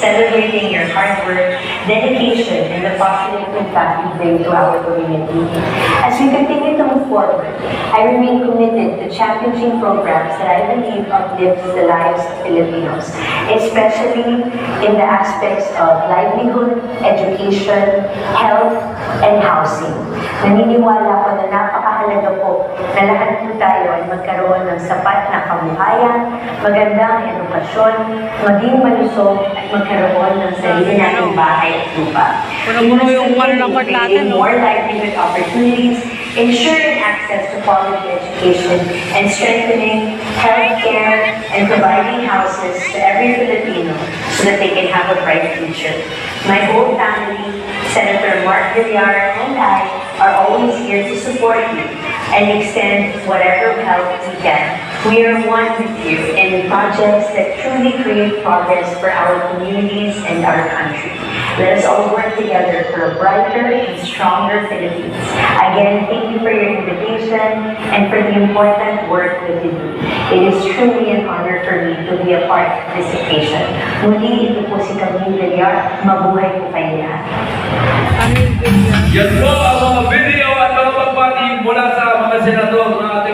celebrating your hard work, dedication, and the impact you bring to our community. As we continue to move forward, I remain committed to championing programs that I believe uplift the lives of Filipinos, especially in the aspects of livelihood, education, health, and housing. Naniniwala ko na napakahalaga po na lahat po tayo ay magkaroon ng sapat na kabuhayan, magandang edukasyon, maging malusog at magkaroon ng sarili nating bahay at lupa. Yung panlakot natin, no? More livelihood opportunities, ensuring access to quality education, and strengthening healthcare and providing houses to every Filipino so that they can have a bright future. My whole family, Senator Mark Villar, and I are always here to support you and extend whatever help we can. We are one with you in projects that truly create progress for our communities and our country. Let us all work together for a brighter and stronger Philippines. Again, thank you for your invitation and for the important work that you do. It is truly an honor for me to be a part of this occasion. Muli, ito po si Camille Villar. Mabuhay po kayo lahat. Video. Yan po ang mga video at mga pagbati mula sa mga senador na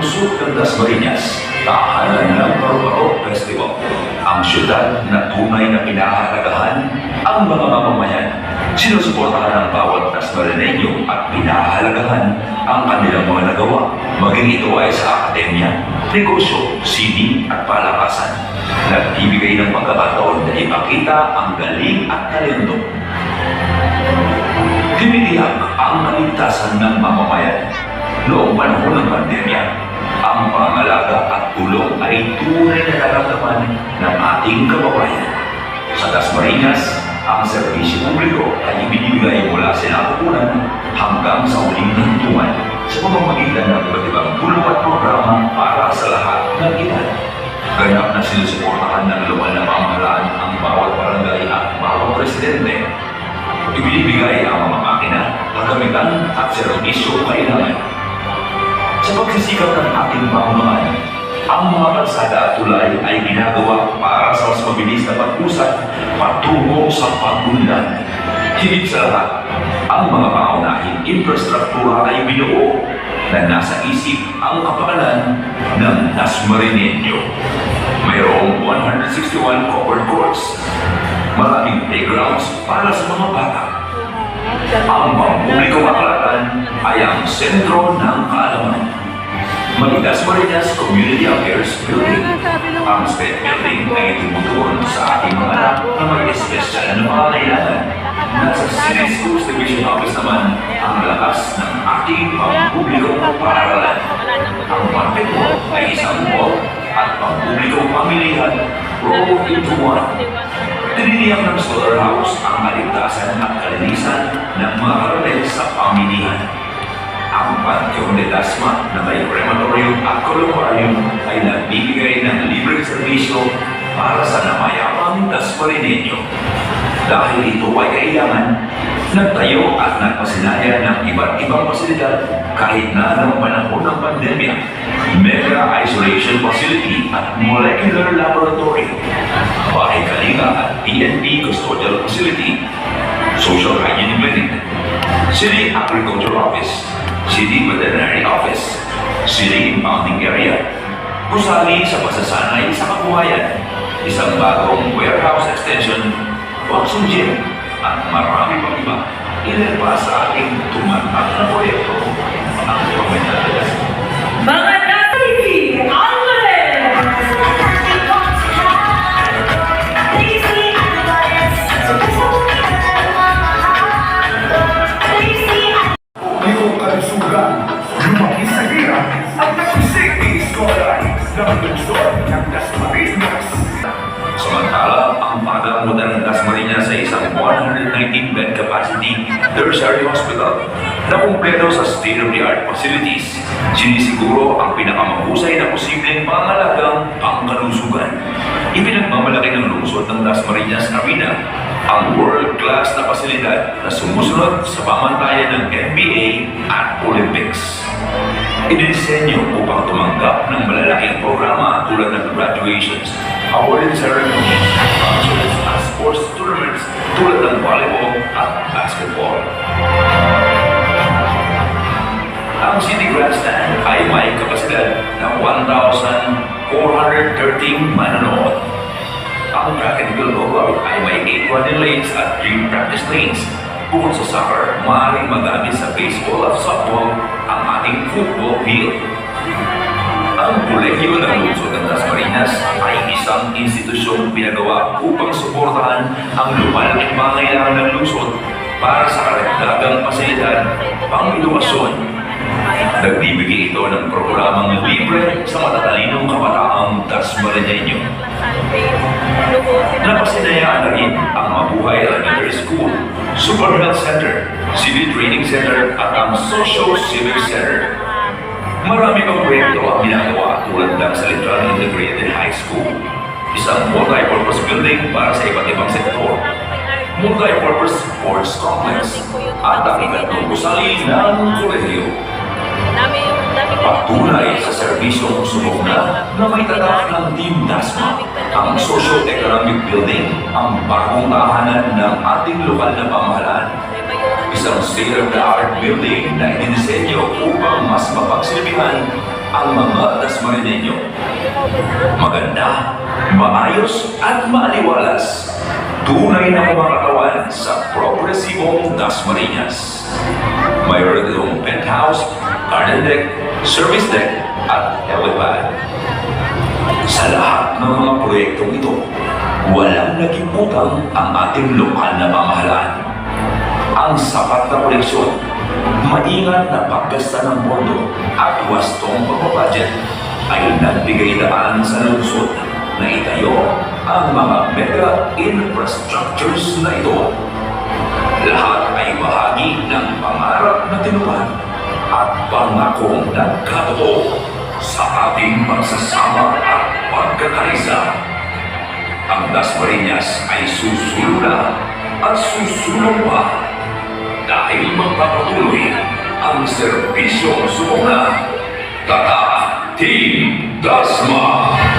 Pusok ng Dasmariñas, tahanan ng Barbarok Festival. Ang syudad na tunay na pinahahalagahan ang mga mamamayan. Sinusuportahan ng bawat Dasmarineño at pinahahalagahan ang kanilang mga nagawa. Maging ito ay sa akademya, negosyo, sining at palakasan. Nagbibigay ng pagkakataon na ipakita ang galing at talento. Tinitiyak ang kaligtasan ng mamamayan. Noong panahon ng pandemya, pangalaga at tulong ay tunay na nararamdaman ng ating kababayan. Sa Dasmariñas, ang serbisyo publiko ay ibinibigay mula sa nakukunan hanggang sa uling nantungan sa pamamagitan ng iba't ibang tulong at programa para sa lahat ng edad. Ganap na sinusuportahan ng luman na pamahalaan ang bawat barangay at bawat presidente Ibinibigay ang mga makina, kagamitan at serbisyo kailangan. Sa pagsisikap ng ating pamamahan, ang mga kalsada at tulay ay ginagawa para sa mas mabilis na pag-usad patungo sa pag-unlad. Higit sa lahat, ang mga pangunahing infrastruktura ay binuo na nasa isip ang kapakanan ng Dasmarineño. Mayroong 161 covered courts, maraming playgrounds para sa mga bata, ang pampublikong aklatan ay ang sentro ng kaalaman. Magitas Marinas Community Affairs Building. Ang SPED Building ay tumutuon sa ating mga anak na may espesyal na mga kailangan. Nasa City Schools Division Office naman ang lakas ng ating pampublikong paaralan. Ang market mo ay isang mall at pampublikong pamilihan roll into one. Tininiyak ng solar house ang kaligtasan at kalinisan ng mga karotel sa pamilihan. Ang Dasma na may crematorium at columbarium ay nagbibigay ng libreng serbisyo para sa namayapang Dasmarineño. Dahil ito ay kailangan, nagtayo at nagpasinaya ng iba't ibang pasilidad kahit na ng panahon ng pandemya. Mega Isolation Facility at Molecular Laboratory, Bahay Kalinga at PNP Custodial Facility, Social Hygiene Clinic, City Agriculture Office, City Veterinary Office, City Impounding Area, gusali sa pasasanay sa kabuhayan, isang bagong warehouse extension, boxing gym, at marami pang iba. Ilan pa sa ating tumatag na proyekto ang pamilya Mga 119-bed capacity tertiary hospital na kumpleto sa state-of-the-art facilities, sinisiguro ang pinakamahusay na posibleng pangalagang pangkalusugan. Ipinagmamalaki ng lungsod ng Dasmariñas Arena ang world-class na pasilidad na sumusunod sa pamantayan ng NBA at Olympics. Idinisenyo upang tumanggap ng malalaking programa tulad ng graduations, awarding ceremonies, functions at sports tournaments tulad ng volleyball at basketball. Ang City Grandstand ay may kapasidad ng 1,413 manonood. Ang field oval ay may 8 running at 3 practice lanes. Bukod sa soccer, maaaring magamit sa baseball at softball ang ating football field. Ang Kolehiyo ng Lungsod ng Dasmariñas ay isang institusyong pinagawa upang suportahan ang lumalaking pangailangan ng lungsod para sa karagdagang pasilidad, pang-edukasyon. Nagbibigay ito ng programang libre sa matatalinong kabataang Dasmariñeño. Napasinayaan na rin ang Mabuhay Elementary School, Super Health Center, Civil Training Center at ang Social Civic Center. Marami pang proyekto ang ginagawa tulad ng Central Integrated High School, isang multi-purpose building para sa iba't ibang sektor, multi-purpose sports complex, at ang iba't gusali ng kolehiyo. Patunay sa serbisyong subok na na may tatak ng Team Dasma, ang socio-economic building, ang bagong tahanan ng ating lokal na pamahalaan. Isang state-of-the-art building na idinisenyo upang mas mapagsilbihan ang mga Dasmarineño. Maganda, maayos at maaliwalas. Tunay na kumakatawan sa progresibong Dasmariñas. Mayroon itong penthouse, garden deck, service deck, at helipad. Sa lahat ng mga proyektong ito, walang naging utang ang ating lokal na pamahalaan. Ang sapat na koleksyon, maingat na paggasta ng pondo at wastong pagbabudget ay nagbigay daan sa lungsod na itayo ang mga mega infrastructures na ito. Lahat ay bahagi ng pangarap na tinupad at pangakong nagkatotoo sa ating pagsasama at pagkakaisa. Ang Dasmariñas ay susulong at susulong pa dahil magpapatuloy ang serbisyong sumuna. Tata Team Dasma!